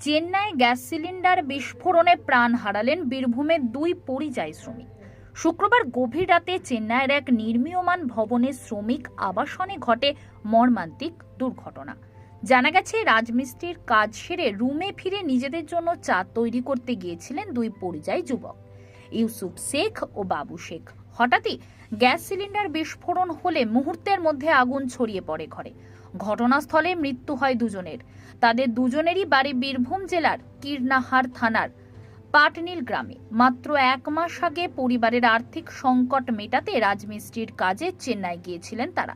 Chennai gas cylinder বিস্ফোরণে প্রাণ হারালেন বীরভূমের দুই পরিযায়ী শ্রমিক। শুক্রবার গভীর রাতে চেন্নাইয়ের এক নির্মীয়মান ভবনের শ্রমিক আবাসনে ঘটে মর্মান্তিক দুর্ঘটনা। জানা গেছে, রাজমিস্ত্রির কাজ সেরে রুমে ফিরে নিজেদের জন্য চা তৈরি করতে গিয়েছিলেন দুই পরিযায়ী যুবক। ইউসুফ শেখ ও বাবু শেখ। হঠাৎই গ্যাস সিলিন্ডার বিস্ফোরণ হলে মুহূর্তের মধ্যে আগুন ছড়িয়ে পড়ে ঘরে। ঘটনাস্থলে মৃত্যু হয় দুজনের। তাদের দুজনেরই বাড়ি বীরভূম জেলার কীর্ণাহার থানার পাটনীল গ্রামে। মাত্র এক মাস আগে পরিবারের আর্থিক সংকট মেটাতে রাজমিস্ত্রির কাজে চেন্নাই গিয়েছিলেন তারা।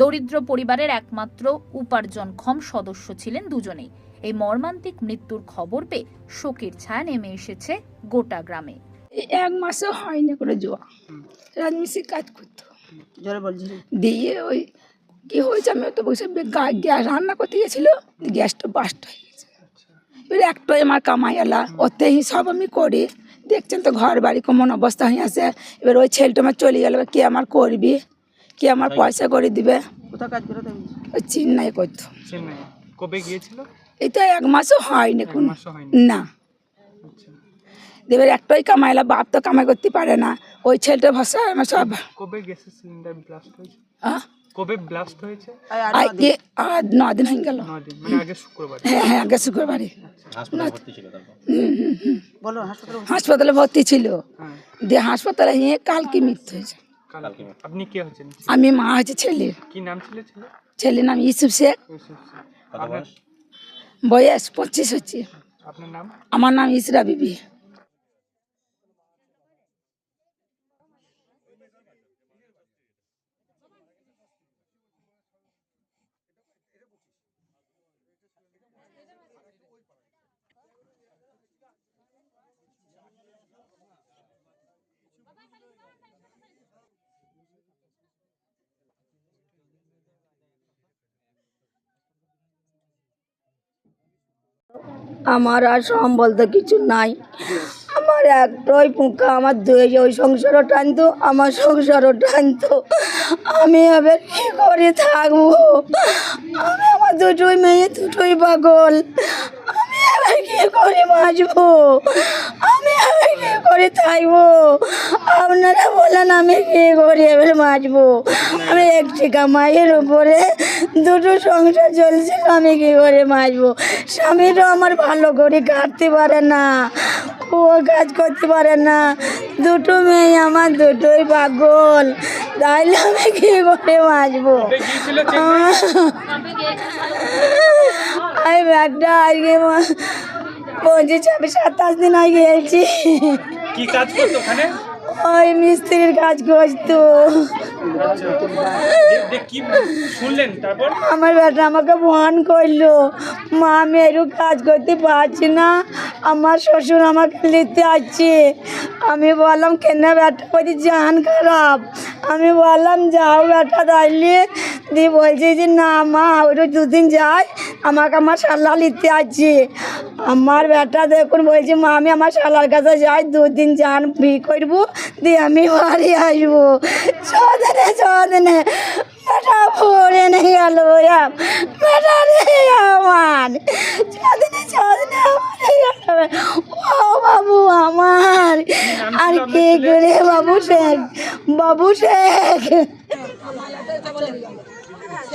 দরিদ্র পরিবারের একমাত্র উপার্জনক্ষম সদস্য ছিলেন দুজনেই। এই মর্মান্তিক মৃত্যুর খবর পেয়ে শোকের ছায়া নেমে এসেছে গোটা গ্রামে। এক মাসও হয়নি করে যাওয়া রাজমিস্ত্রি কাজ করতো। দিয়ে ওই কি হয়েছে? আমি তো বসে গ্যাস রান্না করতে গেছিল গ্যাসটা বাস্ট হয়ে গেছে এবার একটাই আমার কামাই এলা ওতেই সব আমি করি। দেখছেন তো ঘর বাড়ি কেমন অবস্থা হয়ে আছে। এবার ওই ছেলেটা আমার চলে গেল কে আমার করবি? কে আমার পয়সা করে দিবে? ওই চিন্নাই করতো। কবে গিয়েছিল? এই তো এক মাসও হয়নি কোনো। না। এবার একটাই কামাইলা বাপ তো কামাই করতে পারে না। ওই ছেলেটা ভাষা আমার সব কবে গ্যাসের সিলিন্ডার ব্লাস্ট হয়েছে? আহ, কবে ব্লাস্ট হয়েছে? আর ন দিন হয়ে গেল। মানে আগে শুক্রবার। হ্যাঁ হ্যাঁ আগে শুক্রবারে। হাসপাতালে হাসপাতালে ভর্তি ছিল। হ্যাঁ। দিয়ে হাসপাতালে নিয়ে কালকে মৃত্যু হয়েছে। আপনি কে হচ্ছেন আমি মা হয়েছে ছেলের কি নাম ছিল ছেলে? ছেলের নাম ইউসুফ শেখ। বয়স পঁচিশ হচ্ছে। আপনার নাম? আমার নাম ইসরা বিবি। আমার আর সম্বল তো কিছু নাই। আমার একটাই পুঁকা, আমার দুই ওই সংসারও টানতো, আমার সংসারও টানতো। আমি আবার কি করে থাকব? আমি আমার দুটোই মেয়ে, দুটোই পাগল। আমি আবার কি করে বাঁচবো? আমি এবার কি করে থাকব? আপনারা বলেন, আমি কি করে এবার বাঁচবো? আমি একটি কামাইয়ের উপরে দুটো সংসার চলছিল আমি কি করে বাঁচবো? স্বামীরও আমার ভালো করে কাটতে পারে না ও কাজ করতে পারে না। দুটো মেয়ে আমার দুটোই পাগল, তাইলে আমি কি করে বাঁচবো? আমি ব্যাগটা, আজকে পঁচিশ ছাব্বিশ সাতাশ দিন আগে গেছি। কি কাজ করতো ওখানে? ওই মিস্ত্রির কাজ করতো। আমার বেটা আমাকে ফোন করল। মা আমি একটু কাজ করতে পারছি না। আমার শ্বশুর আমাকে নিতে আসছে। আমি বললাম কেন বেটা বলছি জান খারাপ। আমি বললাম যাও বেটা তাইলে। দিয়ে বলছে যে না মা ওইটু দুদিন যাই আমাকে আমার সাল্লা নিতে আসছে। আমার বেটা দেখুন বলছে মা আমি আমার শালার কাছে যাই দুদিন যান বি করব দিয়ে আমি বাড়ি আসব। ছদিনে ছদিনে বেটা পড়ে নিয়ে গেল বেটা রে আমার। ছদিনে ছদিনে আমার ও বাবু আমার আর কে করে বাবু শেখ? বাবু শেখ।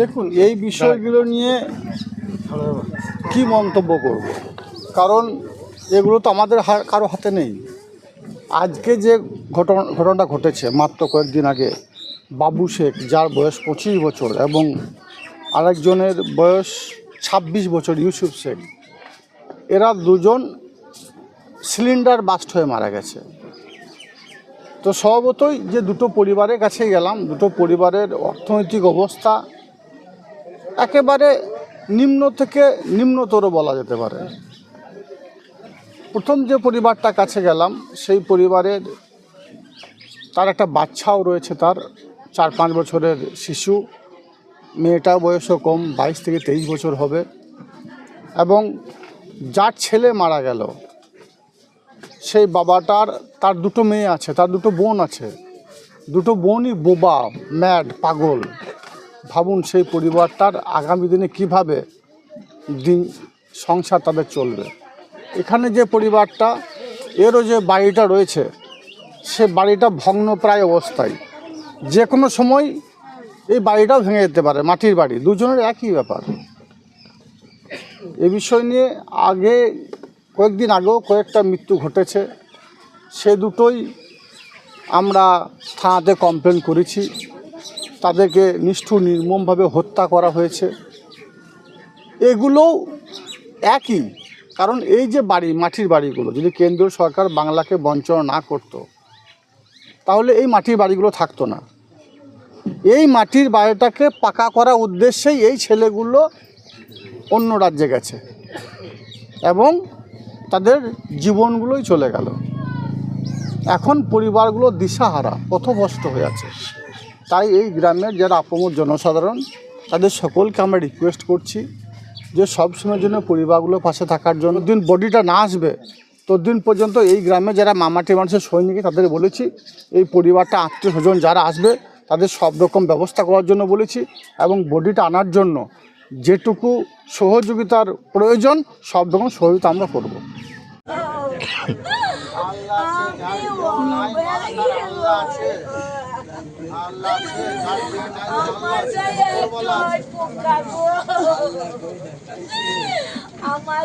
দেখুন, এই বিষয়গুলো নিয়ে কি মন্তব্য করব? কারণ এগুলো তো আমাদের কারও হাতে নেই। আজকে যে ঘটনা ঘটনাটা ঘটেছে মাত্র কয়েকদিন আগে, বাবু শেখ, যার বয়স পঁচিশ বছর এবং আরেকজনের বয়স ছাব্বিশ বছর, ইউসুফ শেখ এরা দুজন সিলিন্ডার বাস্ট হয়ে মারা গেছে। তো স্বভাবতই যে দুটো পরিবারের কাছে গেলাম, দুটো পরিবারের অর্থনৈতিক অবস্থা একেবারে নিম্ন থেকে নিম্নতর বলা যেতে পারে। প্রথম যে পরিবারটা কাছে গেলাম, সেই পরিবারের তার একটা বাচ্চাও রয়েছে তার, চার পাঁচ বছরের শিশু। মেয়েটার বয়সও কম, বাইশ থেকে তেইশ বছর হবে। এবং যার ছেলে মারা গেল, সেই বাবাটার, তার দুটো মেয়ে আছে, তার দুটো বোন আছে। দুটো বোনই বোবা, ম্যাড, পাগল। ভাবুন সেই পরিবারটার আগামী দিনে কীভাবে দিন, সংসার তাদের চলবে। এখানে যে পরিবারটা, এরও যে বাড়িটা রয়েছে, সে বাড়িটা ভগ্নপ্রায় অবস্থায়। যে কোনো সময় এই বাড়িটাও ভেঙে যেতে পারে, মাটির বাড়ি। দুজনের একই ব্যাপার। এ বিষয় নিয়ে আগে, কয়েকদিন আগেও কয়েকটা মৃত্যু ঘটেছে। সে দুটোই আমরা থানাতে কমপ্লেন করেছি। তাদেরকে নিষ্ঠুর, নির্মমভাবে হত্যা করা হয়েছে। এগুলোও একই। কারণ এই যে বাড়ি, মাটির বাড়িগুলো, যদি কেন্দ্রীয় সরকার বাংলাকে বঞ্চনা না করত, তাহলে এই মাটির বাড়িগুলো থাকতো না। এই মাটির বাড়িটাকে পাকা করার উদ্দেশ্যেই এই ছেলেগুলো অন্য রাজ্যে গেছে এবং তাদের জীবনগুলোই চলে গেল। এখন পরিবারগুলো দিশাহারা পথভ্রষ্ট হয়ে আছে। তাই এই গ্রামের যারা আপমর জনসাধারণ, তাদের সকলকে আমরা রিকোয়েস্ট করছি যে সব সময়ের জন্য পরিবারগুলোর পাশে থাকার জন্য দিন বডিটা না আসবে, ততদিন পর্যন্ত এই গ্রামে যারা মামাটি মানুষের সৈনিক, তাদের বলেছি, এই পরিবারটা আত্মীয় স্বজন যারা আসবে তাদের সব রকম ব্যবস্থা করার জন্য বলেছি এবং বডিটা আনার জন্য যেটুকু সহযোগিতার প্রয়োজন, সব রকম সহযোগিতা আমরা করব। আমার